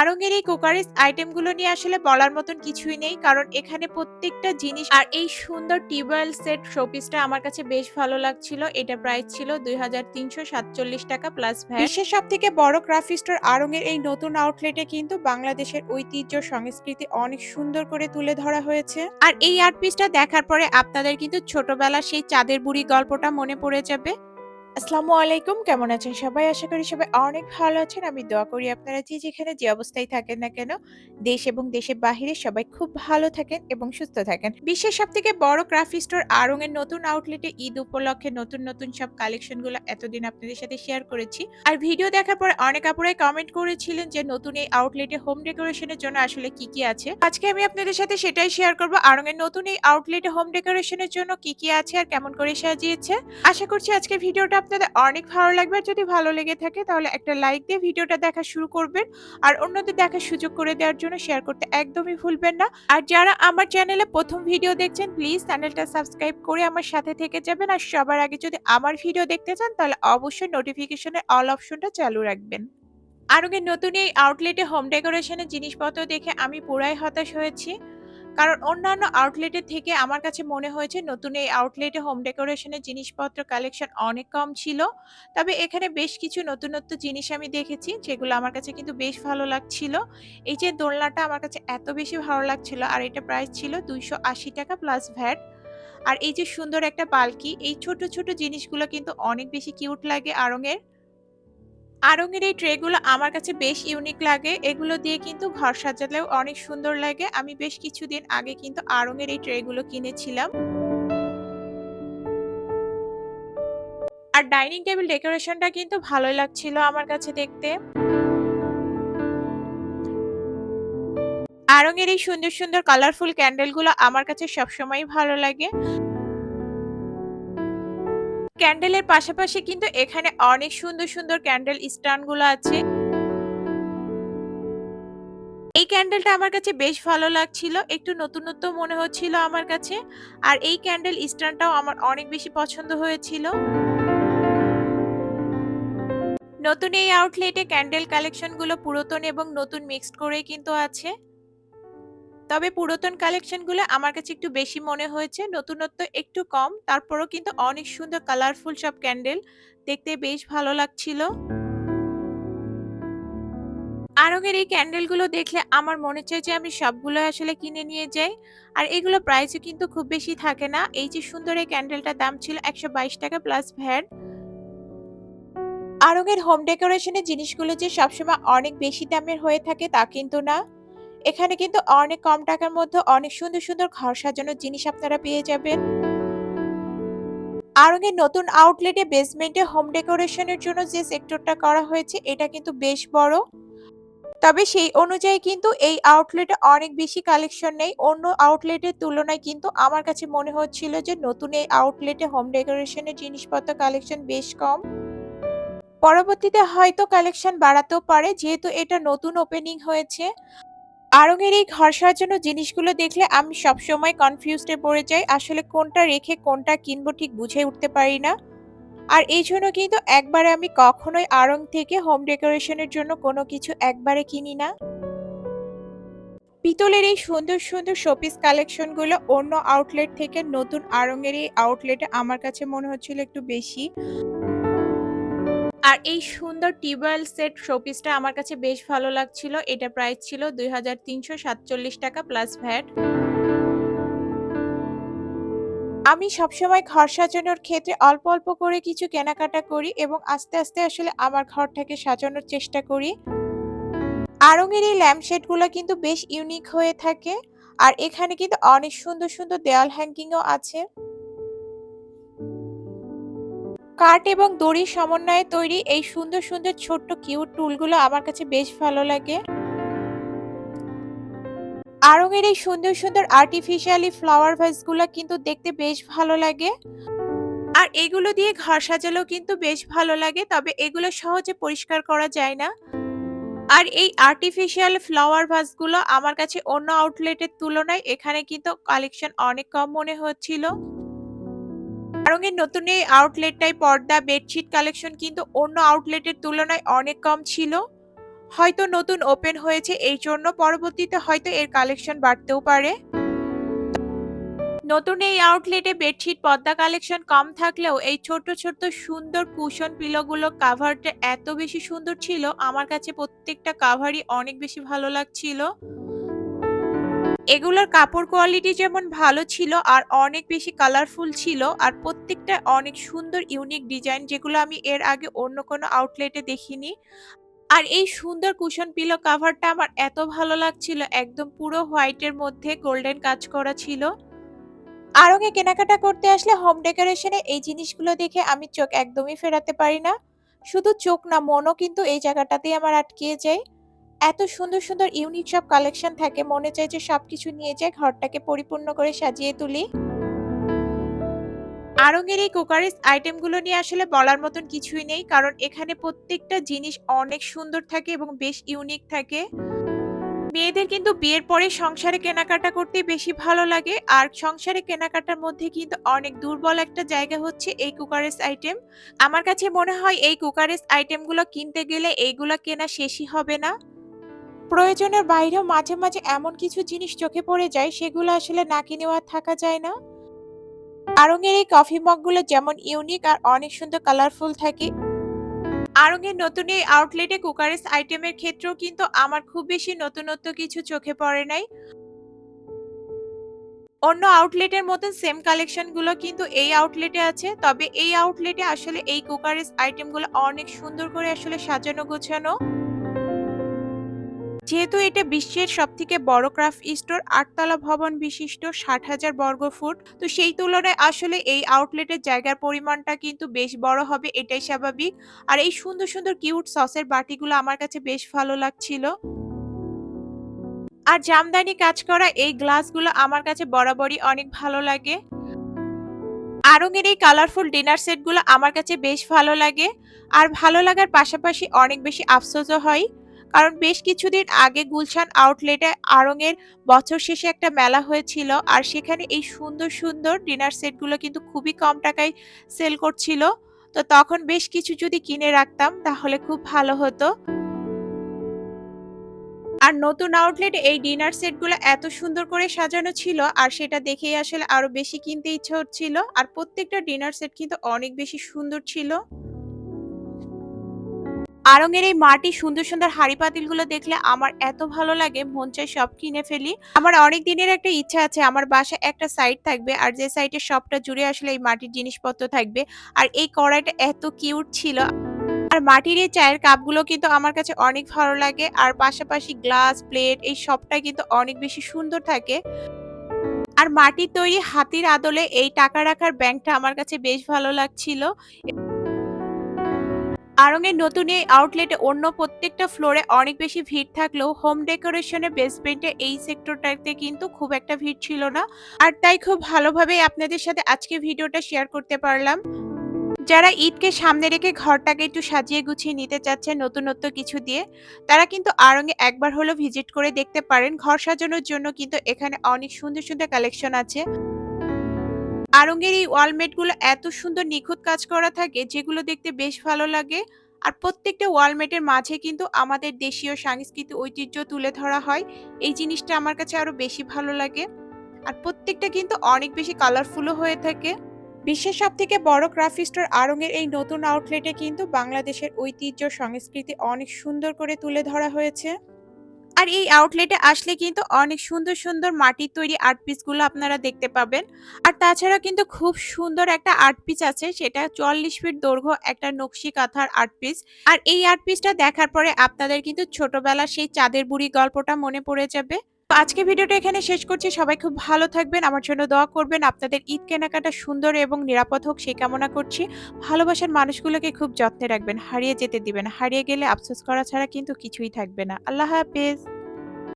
আড়ং-এর এই কুকারিজ আইটেমগুলো নিয়ে আসলে বলার মতন কিছুই নেই। কারণ এখানে প্রত্যেকটা জিনিস আর এই সুন্দর টিউবওয়েল সেট শোপিসটা আমার কাছে বেশ ভালো লাগছিল। এটা প্রাইস ছিল ৳২,৩৪৭ টাকা প্লাস ভ্যাট। বিশ্বের সব থেকে বড় ক্রাফট স্টোর আড়ং-এর এই নতুন আউটলেটে কিন্তু বাংলাদেশের ঐতিহ্য সংস্কৃতি অনেক সুন্দর করে তুলে ধরা হয়েছে। আর এই আর্ট পিসটা দেখার পরে আপনাদের কিন্তু ছোটবেলার সেই চাঁদের বুড়ি গল্পটা মনে পড়ে যাবে। আসসালামু আলাইকুম। কেমন আছেন সবাই? আশা করি সবাই অনেক ভালো আছেন। আমি দোয়া করি আপনারা যে যেখানে যে অবস্থায় থাকেন না কেন, দেশ এবং দেশের বাহিরে সবাই খুব ভালো থাকেন এবং সুস্থ থাকেন। বিশ্বের সব থেকে বড় ক্রাফট স্টোর আড়ং এর নতুন আউটলেটে ঈদ উপলক্ষে নতুন নতুন সব কালেকশনগুলো এতদিন আপনাদের সাথে শেয়ার করেছি। আর ভিডিও দেখার পর অনেক আপুরাই কমেন্ট করেছিলেন যে নতুন এই আউটলেটে হোম ডেকোরেশনের জন্য আসলে কি কি আছে? আজকে আমি আপনাদের সাথে সেটাই শেয়ার করব। আড়ং এর নতুন এই আউটলেটে হোম ডেকোরেশনের জন্য কি কি আছে আর কেমন করে সাজিয়েছে? আশা করছি আজকে ভিডিওটা আপনাদের অনেক ভালো লাগবে। আর যদি ভালো লেগে থাকে তাহলে একটা লাইক দিয়ে ভিডিওটা দেখা শুরু করবেন। আর অন্যদের দেখার সুযোগ করে দেওয়ার জন্য শেয়ার করতে একদমই ভুলবেন না। আর যারা আমার চ্যানেলে প্রথম ভিডিও দেখছেন প্লিজ চ্যানেলটা সাবস্ক্রাইব করে আমার সাথে থেকে যাবেন। আর সবার আগে যদি আমার ভিডিও দেখতে চান, তাহলে অবশ্যই নোটিফিকেশনের অল অপশনটা চালু রাখবেন। আরঙের নতুন এই আউটলেটে হোম ডেকোরেশনের জিনিসপত্র দেখে আমি পুরাই হতাশ হয়েছি। কারণ অন্যান্য আউটলেটের থেকে আমার কাছে মনে হয়েছে নতুন এই আউটলেটে হোম ডেকোরেশনের জিনিসপত্র কালেকশন অনেক কম ছিল। তবে এখানে বেশ কিছু নতুনত্ব জিনিস আমি দেখেছি, যেগুলো আমার কাছে কিন্তু বেশ ভালো লাগছিল। এই যে দোলনাটা আমার কাছে এত বেশি ভালো লাগছিল আর এটা প্রাইস ছিল দুইশো আশি টাকা প্লাস ভ্যাট আর এই যে সুন্দর একটা পালকি এই ছোট ছোট জিনিসগুলো কিন্তু অনেক বেশি কিউট লাগে আড়ঙের। আড়ঙের এই ট্রেগুলো আমার কাছে বেশ ইউনিক লাগে। এগুলো দিয়ে কিন্তু ঘর সাজালেও অনেক সুন্দর লাগে। আমি বেশ কিছুদিন আগে কিন্তু আড়ঙের এই ট্রেগুলো কিনেছিলাম। আর ডাইনিং টেবিল ডেকোরেশনটা কিন্তু ভালোই লাগছিল আমার কাছে দেখতে। আড়ঙের এই সুন্দর সুন্দর, কালারফুল ক্যান্ডেলগুলো আমার কাছে সবসময় ভালো লাগে। ক্যান্ডেলের পাশাপাশি কিন্তু এখানে অনেক সুন্দর সুন্দর ক্যান্ডেল স্ট্যান্ডগুলো আছে। এই ক্যান্ডেলটা আমার কাছে বেশ ভালো লাগছিল, একটু নতুনত্ব মনে হচ্ছিল আমার কাছে, আর এই ক্যান্ডেল স্ট্যান্ডটাও আমার অনেক বেশি পছন্দ হয়েছিল। নতুন এই আউটলেটে ক্যান্ডেল কালেকশনগুলো পুরাতন এবং নতুন মিক্সড করেই কিন্তু আছে। তবে পুরাতন কালেকশনগুলো আমার কাছে একটু বেশি মনে হয়েছে। নতুনত্ব একটু কম, তারপরও কিন্তু অনেক সুন্দর কালারফুল সব ক্যান্ডেল দেখতে বেশ ভালো লাগছিল। আরঙের এই ক্যান্ডেলগুলো দেখলে আমার মনে চায় যে আমি সবগুলো আসলে কিনে নিয়ে যাই। আর এগুলো প্রাইসও কিন্তু খুব বেশি থাকে না। এই যে সুন্দর এই ক্যান্ডেলটার দাম ছিল একশো বাইশ টাকা প্লাস ভ্যাট আরঙের হোম ডেকোরেশনের জিনিসগুলো যে সবসময় অনেক বেশি দামের হয়ে থাকে তা কিন্তু না। এখানে কিন্তু অনেক কম টাকার মধ্যে অনেক সুন্দর সুন্দর ঘর সাজানোর জিনিস আপনারা পেয়ে যাবেন। আরঙের নতুন আউটলেটে বেসমেন্টে হোম ডেকোরেশনের জন্য যে সেক্টরটা করা হয়েছে, এটা কিন্তু বেশ বড়। তবে সেই অনুযায়ী কিন্তু এই আউটলেটে অনেক বেশি কালেকশন নেই। অন্য আউটলেটের তুলনায় কিন্তু আমার কাছে মনে হচ্ছিল যে নতুন এই আউটলেটে হোম ডেকোরেশনের জিনিসপত্র কালেকশন বেশ কম। পরবর্তীতে হয়তো কালেকশন বাড়াতেও পারে, যেহেতু এটা নতুন ওপেনিং হয়েছে। আড়ঙের এই ঘর সাজানো জিনিসগুলো দেখলে আমি সবসময় কনফিউজডে পড়ে যাই, আসলে কোনটা রেখে কোনটা কিনবো ঠিক বুঝে উঠতে পারি না। আর এই জন্য কিন্তু একবারে আমি কখনোই আড়ং থেকে হোম ডেকোরেশনের জন্য কোনো কিছু একবারে কিনি না। পিতলের এই সুন্দর সুন্দর শোপিস কালেকশনগুলো অন্য আউটলেট থেকে নতুন আড়ঙের এই আউটলেটে আমার কাছে মনে হচ্ছিল একটু বেশি। এই সুন্দর টিউবওয়েল সেট শোপিসটা আমার কাছে বেশ ভালো লাগছিল। এটা প্রাইস ছিল দুই হাজার তিনশো সাতচল্লিশ টাকা প্লাস ভ্যাট। আমি সবসময় ঘর সাজানোর ক্ষেত্রে অল্প অল্প করে কিছু কেনাকাটা করি এবং আস্তে আস্তে আসলে আমার ঘরটাকে সাজানোর চেষ্টা করি। আড়ঙের এই ল্যাম্পশেডগুলো কিন্তু বেশ ইউনিক হয়ে থাকে। আর এখানে কিন্তু অনেক সুন্দর সুন্দর দেওয়াল হ্যাঙ্গিংও আছে। কাঠ এবং দড়ির সমন্বয়ে তৈরি এই সুন্দর সুন্দর ছোট্ট কিউট টুলগুলো আমার কাছে বেশ ভালো লাগে। আরঙের এই সুন্দর সুন্দর আর্টিফিশিয়ালি ফ্লাওয়ার ভাসগুলো কিন্তু দেখতে বেশ ভালো লাগে। আর এগুলো দিয়ে ঘর সাজালেও কিন্তু বেশ ভালো লাগে, তবে এগুলো সহজে পরিষ্কার করা যায় না। আর এই আর্টিফিশিয়াল ফ্লাওয়ার ভাসগুলো আমার কাছে অন্য আউটলেটের তুলনায় এখানে কিন্তু কালেকশন অনেক কম মনে হচ্ছিল। আড়ঙের নতুন এই আউটলেটটাই পর্দা বেডশিট কালেকশন কিন্তু অন্য আউটলেটের তুলনায় অনেক কম ছিল হয়তো নতুন ওপেন হয়েছে এই জন্য পরবর্তীতে হয়তো এর কালেকশন বাড়তেও পারে। নতুন এই আউটলেটে বেডশিট পর্দা কালেকশন কম থাকলেও এই ছোট, ছোট সুন্দর কুশন পিলোগুলো কাভারটা এত বেশি সুন্দর ছিল, আমার কাছে প্রত্যেকটা কাভারই অনেক বেশি ভালো লাগছিল। এগুলোর কাপড় কোয়ালিটি যেমন ভালো ছিল আর অনেক বেশি কালারফুল ছিল আর প্রত্যেকটা অনেক সুন্দর ইউনিক ডিজাইন যেগুলো আমি এর আগে অন্য কোনো আউটলেটে দেখিনি। আর এই সুন্দর কুশন পিলো কাভারটা আমার এত ভালো লাগছিল, একদম পুরো হোয়াইটের মধ্যে গোল্ডেন কাজ করা ছিল। এ কেনাকাটা করতে আসলে হোম ডেকোরেশন এই জিনিসগুলো দেখে আমি চোখ একদমই ফেরাতে পারি না। শুধু চোখ না, মনও কিন্তু এই জায়গাটাতেই আমার আটকিয়ে যায়। এত সুন্দর, সুন্দর ইউনিক সব কালেকশন থাকে মনে চাই যে সবকিছু নিয়ে যাই ঘরটাকে পরিপূর্ণ করে সাজিয়ে তুলি। আড়ং এর এই কুকারিজ আইটেমগুলো নিয়ে আসলে বলার মতন কিছুই নেই। কারণ এখানে প্রত্যেকটা জিনিস অনেক সুন্দর থাকে এবং বেশ ইউনিক থাকে। মেয়েদের কিন্তু বিয়ের পরে সংসারে কেনাকাটা করতে বেশি ভালো লাগে। আর সংসারে কেনাকাটার মধ্যে কিন্তু অনেক দুর্বল একটা জায়গা হচ্ছে এই কুকারেজ আইটেম। আমার কাছে মনে হয় এই কুকারেজ আইটেমগুলো কিনতে গেলে এইগুলো কেনা শেষই হবে না। প্রয়োজনের বাইরেও মাঝে, মাঝে এমন কিছু জিনিস চোখে পড়ে যায় সেগুলো আসলে না কিনেও থাকা যায় না। আড়ং এর এই কফি মগগুলো যেমন ইউনিক আর অনেক সুন্দর কালারফুল থাকে। আড়ং এর নতুন এই আউটলেটে কুকারেজ আইটেমের ক্ষেত্রেও কিন্তু আমার খুব বেশি নতুনত্ব কিছু চোখে পড়ে নাই। অন্য আউটলেটের মতন সেম কালেকশনগুলো কিন্তু এই আউটলেটে আছে। তবে এই আউটলেটে আসলে এই কুকারেজ আইটেমগুলো অনেক সুন্দর করে আসলে সাজানো গোছানো। যেহেতু এটা বিশ্বের সবথেকে বড় ক্রাফট স্টোর, আটতলা ভবন বিশিষ্ট ৬০,০০০ বর্গফুট। তো সেই তুলনায় আসলে এই আউটলেটের জায়গার পরিমাণটা কিন্তু বেশ বড় হবে এটাই স্বাভাবিক। আর এই সুন্দর, সুন্দর কিউট সসের বাটিগুলো আমার কাছে বেশ ভালো লাগছিল। আর জামদানি কাজ করা এই গ্লাসগুলো আমার কাছে বরাবরই অনেক ভালো লাগে। আরঙের এই কালারফুল ডিনার সেটগুলো আমার কাছে বেশ ভালো লাগে। আর ভালো লাগার পাশাপাশি অনেক বেশি আফসোসও হয়। কারণ বেশ কিছুদিন আগে গুলশান আউটলেটে আড়ং বছর শেষে একটা মেলা হয়েছিল। আর সেখানে এই সুন্দর, সুন্দর ডিনার সেটগুলো কিন্তু খুবই কম টাকায় সেল করছিল। তো তখন বেশ কিছু যদি কিনে রাখতাম তাহলে খুব ভালো হতো। আর নতুন আউটলেটে এই ডিনার সেটগুলো এত সুন্দর করে সাজানো ছিল আর সেটা দেখেই আসলে আরও বেশি কিনতে ইচ্ছে হচ্ছিল। আর প্রত্যেকটা ডিনার সেট কিন্তু অনেক বেশি সুন্দর ছিল। আড়ং এর এই মাটির সুন্দর, সুন্দর হাঁড়ি পাতিলগুলো দেখলে আমার এত ভালো লাগে মন চায় সব কিনে ফেলি। আমার অনেক দিনের একটা ইচ্ছা আছে আমার বাসায় একটা সাইড থাকবে আর যে সাইডের সবটা জুড়ে আসলে এই মাটির জিনিসপত্র থাকবে। আর এই কড়াইটা এত কিউট ছিল। আর মাটির এই চায়ের কাপগুলো কিন্তু আমার কাছে অনেক ভালো লাগে। আর পাশাপাশি গ্লাস, প্লেট এই সবটাই কিন্তু অনেক বেশি সুন্দর থাকে। আর মাটির তৈরি হাতির আদলে এই টাকা রাখার ব্যাংকটা আমার কাছে বেশ ভালো লাগছিল। আড়ং এর নতুন এই আউটলেটে অন্য প্রত্যেকটা ফ্লোরে অনেক বেশি ভিড় থাকলেও হোম ডেকোরেশন বেসমেন্টে এই সেক্টরটাতে কিন্তু খুব একটা ভিড় ছিল না। আর তাই খুব ভালোভাবেই আপনাদের সাথে আজকে ভিডিওটা শেয়ার করতে পারলাম। যারা ঈদকে সামনে রেখে ঘরটাকে একটু সাজিয়ে গুছিয়ে নিতে চাচ্ছেন নতুনত্ব কিছু দিয়ে, তারা কিন্তু এ একবার হলেও ভিজিট করে দেখতে পারেন। ঘর সাজানোর জন্য কিন্তু এখানে অনেক সুন্দর, সুন্দর কালেকশন আছে। এর এই ওয়ালমেটগুলো এত সুন্দর নিখুঁত কাজ করা থাকে, যেগুলো দেখতে বেশ ভালো লাগে। আর প্রত্যেকটা ওয়ালমেটের মাঝে কিন্তু আমাদের দেশীয় সাংস্কৃতিক ঐতিহ্য তুলে ধরা হয়। এই জিনিসটা আমার কাছে আরও বেশি ভালো লাগে। আর প্রত্যেকটা কিন্তু অনেক বেশি কালারফুলও হয়ে থাকে। বিশ্বের সবথেকে বড় ক্রাফট স্টোর আড়ং এই নতুন আউটলেটে কিন্তু বাংলাদেশের ঐতিহ্য, সংস্কৃতি অনেক সুন্দর করে তুলে ধরা হয়েছে। আর এই আউটলেটে আসলে কিন্তু অনেক সুন্দর, সুন্দর মাটির তৈরি আর্ট পিসগুলো আপনারা দেখতে পাবেন। আর তাছাড়া কিন্তু খুব সুন্দর একটা আর্ট পিস আছে সেটা চল্লিশ ফিট দৈর্ঘ্য একটা নকশি কাঁথার আর্ট পিস। আর এই আর্ট পিসটা দেখার পরে আপনাদের কিন্তু ছোটবেলা সেই চাঁদের বুড়ি গল্পটা মনে পড়ে যাবে। তো আজকে ভিডিওটা এখানে শেষ করছি। সবাই খুব ভালো থাকবেন। আমার জন্য দোয়া করবেন। আপনাদের ঈদ কেনাকাটা সুন্দর এবং নিরাপদ হোক সেই কামনা করছি। ভালোবাসার মানুষগুলোকে খুব যত্নে রাখবেন। হারিয়ে যেতে দিবেন হারিয়ে গেলে আফসোস করা ছাড়া কিন্তু কিছুই থাকবে না। আল্লাহ হাফেজ।